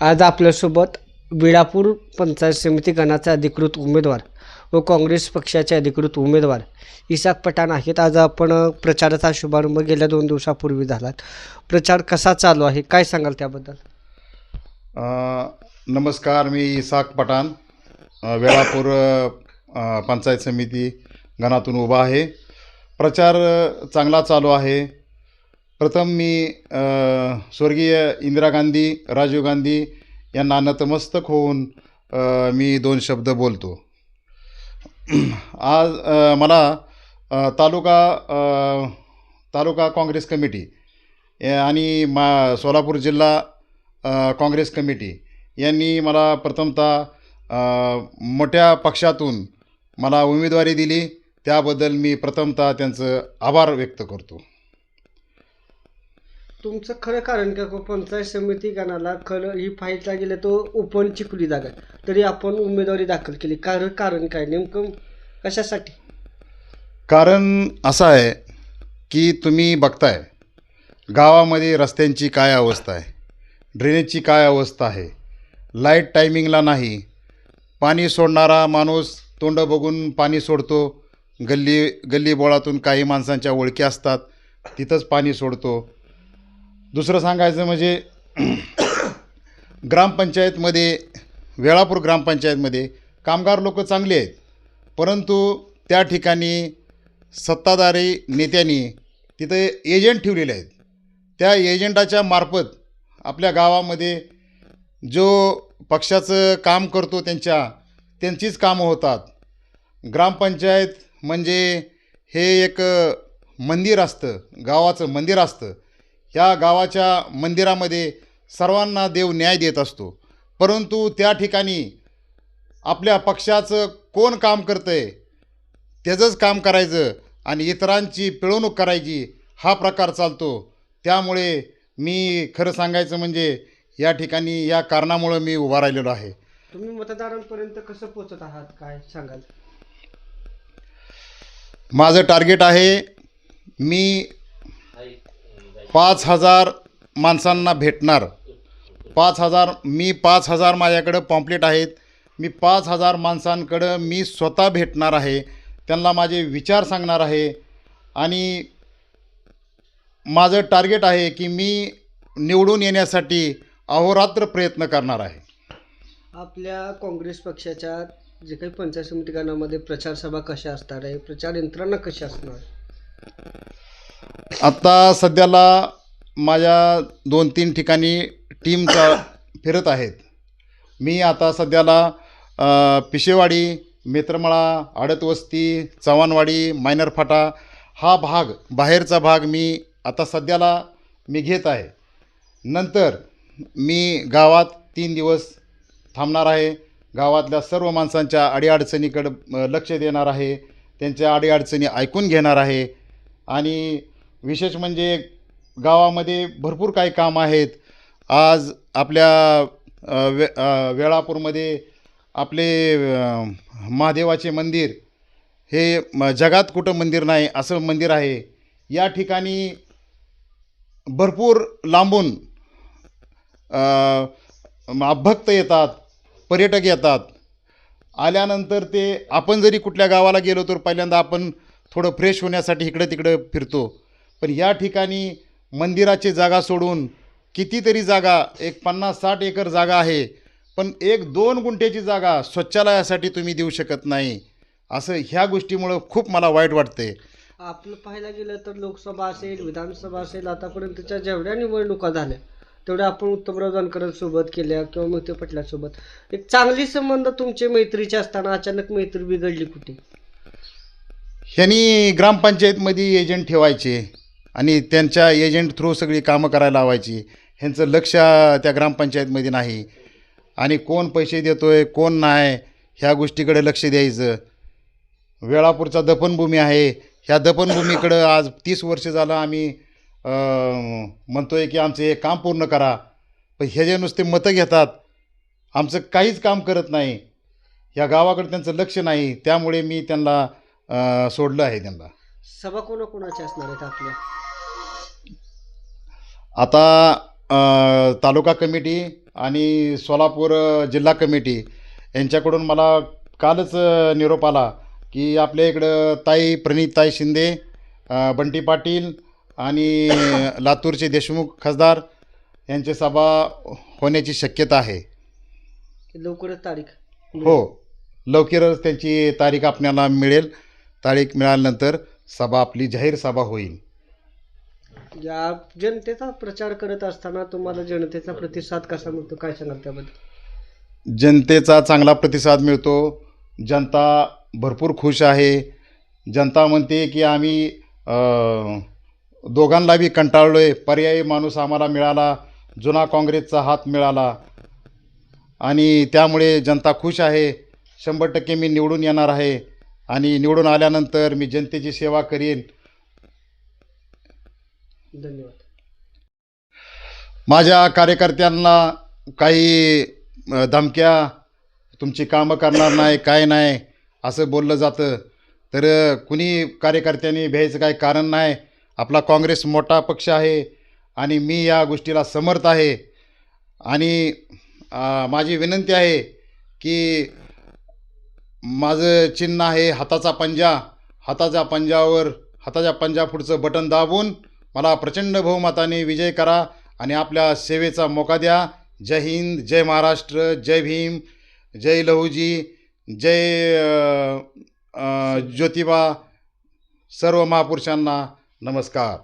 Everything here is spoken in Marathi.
आज आपल्यासोबत विळापूर पंचायत समिती गणाचे अधिकृत उमेदवार व काँग्रेस पक्षाचे अधिकृत उमेदवार इसाक पठाण आहेत. आज आपण प्रचाराचा शुभारंभ गेल्या दोन दिवसापूर्वी झाला. प्रचार कसा चालू आहे? काय सांगाल त्याबद्दल? अ, नमस्कार मी इसाक पठाण अ, वेळापूर अ, पंचायत समिती गणातून उभा आहे. प्रचार अ, चांगला चालू आहे. प्रथम मी स्वर्गीय इंदिरा गांधी राजीव गांधी यांना नतमस्तक होऊन मी दोन शब्द बोलतो. आज मला तालुका तालुका काँग्रेस कमिटी आणि मा सोलापूर जिल्हा काँग्रेस कमिटी यांनी मला प्रथमतः मोठ्या पक्षातून मला उमेदवारी दिली. त्याबद्दल मी प्रथमतः त्यांचं आभार व्यक्त करतो. तुमचं खरं कारण का पंचायत समिती गणाला खरं ही फाईलला गेलं तो ओपन चिखली जागा. तरी आपण उमेदवारी दाखल केली. कारण कारण काय? नेमकं कशासाठी? कारण असं आहे की तुम्ही बघताय गावामध्ये रस्त्यांची काय अवस्था आहे ड्रेनेजची काय अवस्था आहे लाइट टायमिंगला नाही पाणी सोडणारा माणूस तोंड बघून पाणी सोडतो गल्ली गल्ली बोळातून काही माणसांच्या ओळखी असतात तिथंच पाणी सोडतो दुसरं सांगायचं म्हणजे ग्रामपंचायतमध्ये वेळापूर ग्रामपंचायतमध्ये कामगार लोक चांगले आहेत परंतु त्या ठिकाणी सत्ताधारी नेत्यांनी तिथे एजंट ठेवलेले आहेत. त्या एजंटाच्या मार्फत आपल्या गावामध्ये जो पक्षाचं काम करतो त्यांच्या त्यांचीच कामं होतात. ग्रामपंचायत म्हणजे हे एक मंदिर असतं गावाचं मंदिर असतं. ह्या गावाच्या मंदिरामध्ये सर्वांना देव न्याय देत असतो. परंतु त्या ठिकाणी आपल्या पक्षाचं कोण काम करतं आहे त्याचंच काम करायचं आणि इतरांची पिळवणूक करायची हा प्रकार चालतो. त्यामुळे मी खरं सांगायचं म्हणजे या ठिकाणी या कारणामुळं मी उभा राहिलेलो आहे. तुम्ही मतदारांपर्यंत कसं पोचत आहात? काय सांगाल? माझं टार्गेट आहे मी पाच हजार माणसांना भेटणार. पाच हजार मी पाच हजार माझ्याकडं पॉम्पलेट आहेत. मी पाच हजार माणसांकडं मी स्वतः भेटणार आहे. त्यांना माझे विचार सांगणार आहे. आणि माझं टार्गेट आहे की मी निवडून येण्यासाठी अहोरात्र प्रयत्न करणार आहे. आपल्या काँग्रेस पक्षाच्या जे काही पंचायत समितीकरणामध्ये प्रचारसभा कशा असणार आहे? प्रचार यंत्रणा कशी असणार? आहे? आत्ता सध्याला माझ्या दोन तीन ठिकाणी टीमचा फिरत आहेत. मी आता सध्याला पिशेवाडी मेत्रमळा आडतवस्ती चव्हाणवाडी मायनर फाटा हा भाग बाहेरचा भाग मी आता सध्याला मी घेत आहे. नंतर मी गावात तीन दिवस थांबणार आहे. गावातल्या सर्व माणसांच्या अडीअडचणीकडं लक्ष देणार आहे. त्यांच्या अडीअडचणी ऐकून घेणार आहे. आणि विशेष म्हणजे गावामध्ये भरपूर काही काम आहेत. आज आपल्या वे वेळापूरमध्ये आपले महादेवाचे मंदिर हे जगात कुठं मंदिर नाही असं मंदिर आहे. या ठिकाणी भरपूर लांबून भक्त येतात पर्यटक येतात. आल्यानंतर ते आपण जरी कुठल्या गावाला गेलो तर पहिल्यांदा आपण थोडं फ्रेश होण्यासाठी इकडं तिकडं फिरतो. पण या ठिकाणी मंदिराची जागा सोडून कितीतरी जागा एक पन्नास साठ एकर जागा आहे पण एक दोन गुंठ्याची जागा स्वच्छालयासाठी तुम्ही देऊ शकत नाही. असं ह्या गोष्टीमुळं खूप मला वाईट वाटते आपलं पाहायला गेलं तर लोकसभा असेल विधानसभा असेल आतापर्यंतच्या जेवढ्या निवडणुका झाल्या तेवढ्या आपण उत्तमराव जानकरांसोबत केल्या किंवा मोहिते पाटलांसोबत एक चांगली संबंध तुमचे मैत्रीचे असताना अचानक मैत्री बिघडली कुठे? ह्यांनी ग्रामपंचायतमध्ये एजंट ठेवायचे. आणि त्यांच्या एजंट थ्रू सगळी कामं करायला लावायची. ह्यांचं लक्ष त्या ग्रामपंचायतमध्ये नाही. आणि कोण पैसे देतो आहे कोण नाही ह्या गोष्टीकडे लक्ष द्यायचं. वेळापूरचा दफनभूमी आहे. ह्या दफनभूमीकडं आज तीस वर्ष झालं आम्ही म्हणतो आहे की आमचं हे काम पूर्ण करा. पण हे जे नुसते मतं घेतात आमचं काहीच काम करत नाही. या गावाकडे त्यांचं लक्ष नाही. त्यामुळे मी त्यांना सोडलं आहे त्यांना. सभा कोणाकोणाच्या असणार आहेत आपल्या? आता तालुका कमिटी आणि सोलापूर जिल्हा कमिटी यांच्याकडून मला कालच निरोप आला की आपल्या इकडं ताई प्रणिताई शिंदे बंटी पाटील आणि लातूरचे देशमुख खासदार यांची सभा होण्याची शक्यता आहे. लवकरच तारीख. हो लवकरच त्यांची तारीख आपल्याला मिळेल. तारीख मिळाल्यानंतर सभा आपली जाहीर सभा होईल. या जनतेचा प्रचार करत असताना तुम्हाला जनतेचा प्रतिसाद कसा मिळतो? काय सांगाल त्याबद्दल? जनतेचा चांगला प्रतिसाद मिळतो. जनता भरपूर खुश आहे. जनता म्हणते की आम्ही अ, दोघांना बी कंटाळलो आहे पर्यायी माणूस आम्हाला मिळाला. जुना काँग्रेसचा हात मिळाला. आणि त्यामुळे जनता खुश आहे. शंभर टक्के मी निवडून येणार आहे. आणि निवडून आल्यानंतर मी जनतेची सेवा करीन. धन्यवाद. माझ्या कार्यकर्त्यांना काही धमक्या तुमची कामं करणार नाही काय नाही असं बोललं जातं. तर कुणी कार्यकर्त्यांनी भ्यायचं काही कारण नाही. आपला काँग्रेस मोठा पक्ष आहे आणि मी या गोष्टीला समर्थ आहे. आणि माझी विनंती आहे की माझं चिन्ह आहे हाताचा पंजा. हाताच्या पंजावर हाताच्या पंजा पुढचं बटन दाबून मला प्रचंड बहुमताने विजय करा आणि आपल्या सेवेचा मोका द्या. जय हिंद जय महाराष्ट्र जय भीम जय लहूजी जय ज्योतिबा सर्व महापुरुषांना नमस्कार.